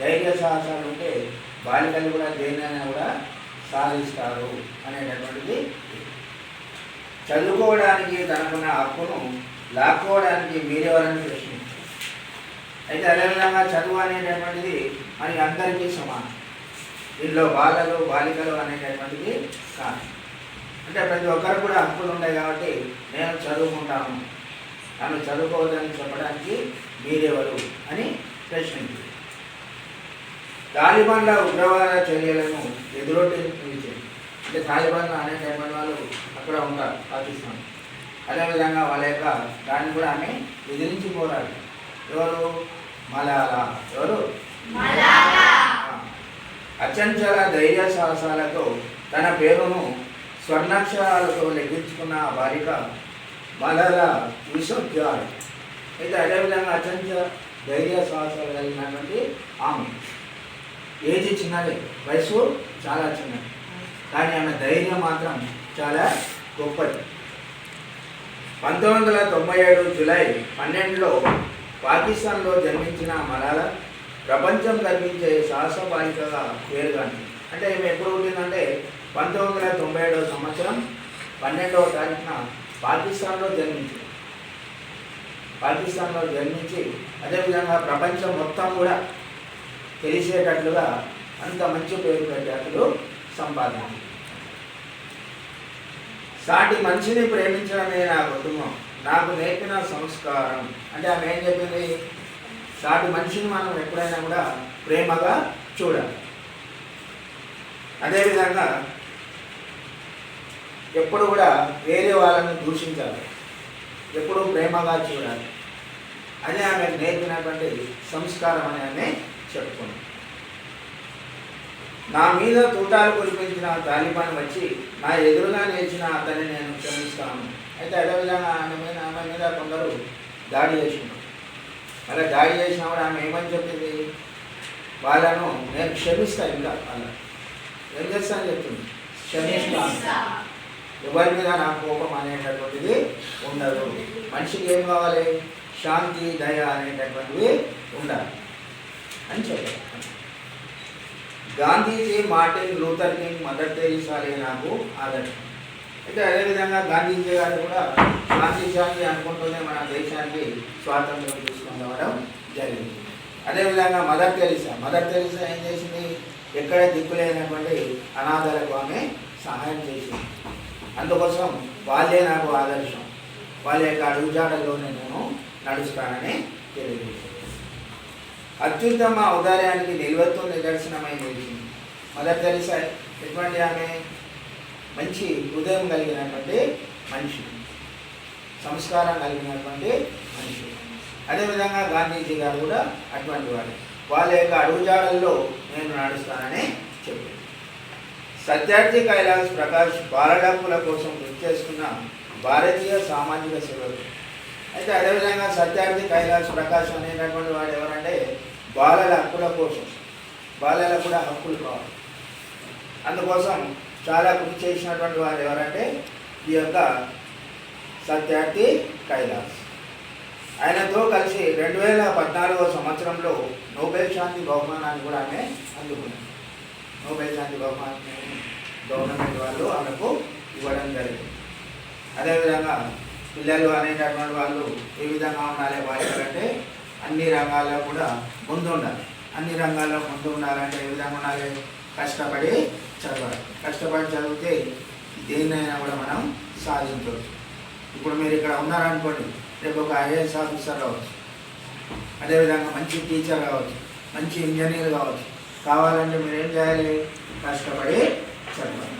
ధైర్య సాహసాలు ఉంటే బాలికలు కూడా దేనైనా కూడా సాధిస్తారు అనేటటువంటిది చదువుకోవడానికి తనకున్న హక్కును లాక్కోవడానికి మీరెవరని ప్రశ్నించారు? అయితే అదేవిధంగా చదువు అనేటటువంటిది మరి అందరికీ సమానం. దీనిలో బాలలు బాలికలు అనేటటువంటిది కాదు. అంటే ప్రతి ఒక్కరు కూడా హక్కులు ఉన్నాయి కాబట్టి నేను చదువుకుంటాను. నన్ను చదువుకోవద్దని చెప్పడానికి మీరెవరు అని ప్రశ్నించారు. తాలిబాన్ల ఉగ్రవాద చర్యలను ఎదురొట్టి నిలిచింది అంటే తాలిబాన్లు అనేటటువంటి వాళ్ళు అక్కడ ఉంటారు పాకిస్తాన్ అదేవిధంగా వాళ్ళ యొక్క దాన్ని కూడా ఆమె ఎదిరించి పోరాడు ఎవరు? మలాలా. ఎవరు. అచంచల ధైర్య సాహసాలతో తన పేరును స్వర్ణాక్షరాలతో లెక్కించుకున్న ఆ బాలిక మలాల విశ్వవిద్యాలయం అయితే అదేవిధంగా అచంచల ధైర్య సాహసాలు కలిగినటువంటి ఆమె. ఏజ్ చిన్నది వయసు చాలా చిన్నది. కానీ ఆమె ధైర్యం మాత్రం చాలా గొప్పది. పంతొమ్మిది వందల తొంభై ఏడు జూలై పన్నెండులో పాకిస్తాన్లో జన్మించిన మలాల ప్రపంచం కనిపించే సాహస బాలికగా పేరుగాంది అంటే ఈమె ఎప్పుడు పుట్టిందంటే పంతొమ్మిది వందల తొంభై ఏడవ సంవత్సరం పన్నెండవ తారీఖున పాకిస్తాన్లో జన్మించింది. పాకిస్తాన్లో జన్మించి అదేవిధంగా ప్రపంచం మొత్తం కూడా తెలిసేటట్లుగా అంత మంచి పేరు పెట్టేటట్లు సంపాదన సాటి మనిషిని ప్రేమించడమే నా కుటుంబం. నాకు నేర్పిన సంస్కారం. అంటే ఆమె ఏం చెప్పింది? సాటి మనిషిని మనం ఎప్పుడైనా కూడా ప్రేమగా చూడాలి. అదేవిధంగా ఎప్పుడు కూడా వేరే వాళ్ళని దూషించాలి. ఎప్పుడు ప్రేమగా చూడాలి. అదే ఆమె నేర్పినటువంటి సంస్కారం అని ఆమె చెప్తుంది. నా మీద తూటాలు కురిపించిన తాలిబాన్ వచ్చి నా ఎదురుగా నిలిచిన అతన్ని నేను క్షమిస్తాను. అయితే అదేవిధంగా ఆమె మీద ఆమె మీద కొందరు దాడి చేసినారు. అలా దాడి చేసినప్పుడు ఆమె ఏమని చెప్పింది? వాళ్ళను నేను క్షమిస్తాను ఇంకా వాళ్ళ ఏం చేస్తాను చెప్తుంది? క్షమిస్తాను ఎవరి మీద నా కోపం అనేటటువంటిది ఉండదు. మనిషికి ఏం కావాలి? శాంతి దయ అనేటటువంటివి ఉండాలి. అని చెప్పారు Gandhiji Martin Luther King Mother అనే నాకు ఆదర్శం అయితే అదేవిధంగా గాంధీజీ గారు కూడా గాంధీజీ అనుకుంటూనే మన దేశానికి స్వాతంత్రం తీసుకుందవడం రావడం జరిగింది అదేవిధంగా మదర్ తెరీసా మదర్ తెరీసా ఏం చేసింది? ఎక్కడ దిక్కులేనటువంటి అనాథలకు ఆమె సహాయం చేసింది. అందుకోసం వాళ్ళే నాకు ఆదర్శం. వాళ్ళ యొక్క అడుగుజాడల్లోనే నేను నడుస్తానని తెలియజేసింది అత్యుత్తమ ఔదార్యానికి నిల్వతో నిదర్శనమై నిలిచింది. మదర్ తెరిసా ఎటువంటి ఆమె? మంచి హృదయం కలిగినటువంటి మనిషి. సంస్కారం కలిగినటువంటి మనిషి. అదేవిధంగా గాంధీజీ గారు కూడా అటువంటి వాడు వాళ్ళ యొక్క అడుగుజాడల్లో నేను నడుస్తానని చెప్పారు. సత్యార్థి కైలాస్ ప్రకాష్ బాలడప్పుల కోసం కృషి చేసుకున్న భారతీయ సామాజిక సేవలు. అయితే అదేవిధంగా సత్యార్థి కైలాస్ ప్రకాష్ అనేటటువంటి వాడు ఎవరంటే బాలల హక్కుల కోసం. బాలలకు కూడా హక్కులు కావాలి. అందుకోసం చాలా కృషి చేసినటువంటి వారు ఎవరంటే ఈ యొక్క సత్యార్థి కైలాస్. ఆయనతో కలిసి రెండు వేల పద్నాలుగో సంవత్సరంలో నోబెల్ శాంతి బహుమానాన్ని కూడా ఆమె అందుకున్నారు నోబెల్ శాంతి బహుమానాన్ని గవర్నమెంట్ వాళ్ళు ఆమెకు ఇవ్వడం జరిగింది. అదేవిధంగా పిల్లలు అనేటటువంటి వాళ్ళు ఏ విధంగా ఉండాలి బాధ్యతంటే అన్ని రంగాల్లో కూడా ముందు ఉండాలి. అన్ని రంగాల్లో ముందు ఉండాలంటే ఏ విధంగా ఉండాలి? కష్టపడి చదవాలి. కష్టపడి చదివితే దేన్నైనా కూడా మనం సాధించవచ్చు. ఇప్పుడు మీరు ఇక్కడ ఉన్నారనుకోండి రేపు ఒక ఐఏఎస్ ఆఫీసర్ కావచ్చు అదేవిధంగా మంచి టీచర్ కావచ్చు మంచి ఇంజనీర్ కావచ్చు. కావాలంటే మీరు ఏం చేయాలి? కష్టపడి చదవాలి.